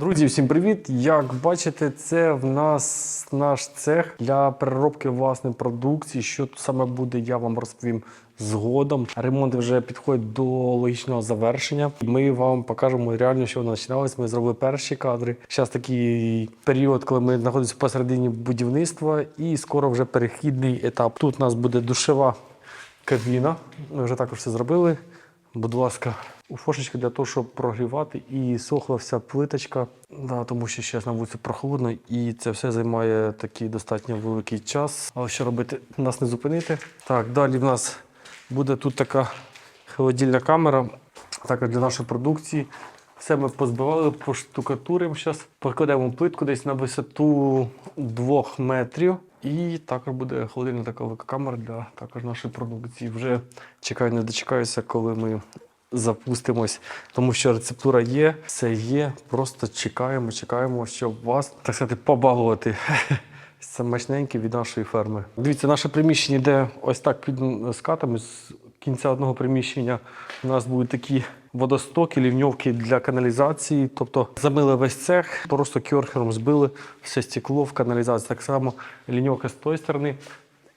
Друзі, всім привіт! Як бачите, це в нас наш цех для переробки власної продукції. Що тут саме буде, я вам розповім згодом. Ремонти вже підходять до логічного завершення. Ми вам покажемо реально, що воно починалось. Ми зробили перші кадри. Зараз такий період, коли ми знаходимося посередині будівництва, і скоро вже перехідний етап. Тут у нас буде душева кабіна. Ми вже також все зробили. Будь ласка, у фошечки для того, щоб прогрівати і сохла вся плиточка. Да, тому що зараз на вулиці прохолодно і це все займає такий достатньо великий час. Але що робити? Нас не зупинити. Так, далі в нас буде тут така холодильна камера, також для нашої продукції. Все ми позбивали, поштукатуримо зараз, покладемо плитку десь на висоту 2 метрів. І також буде холодильна така камера для також нашої продукції. Вже чекаю, не дочекаюся, коли ми запустимось, тому що рецептура є, все є. Просто чекаємо, чекаємо, щоб вас, так сказати, побалувати. Смачненьке від нашої ферми. Дивіться, наше приміщення йде ось так під скатами. Кінця одного приміщення у нас будуть такі водостоки, лівньовки для каналізації. Тобто замили весь цех, просто кьорхером збили все стекло в каналізації. Так само ліньовка з тої сторони.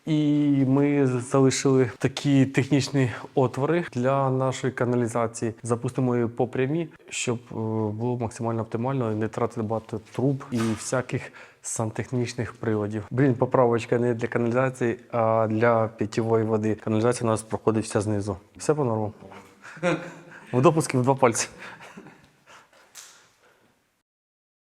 І ми залишили такі технічні отвори для нашої каналізації. Запустимо її по прямі, щоб е, було максимально оптимально і не тратити багато труб і всяких сантехнічних приладів. Блін, поправочка не для каналізації, а для питьової води. Каналізація у нас проходить вся знизу. Все по норму. В допуску в два пальці.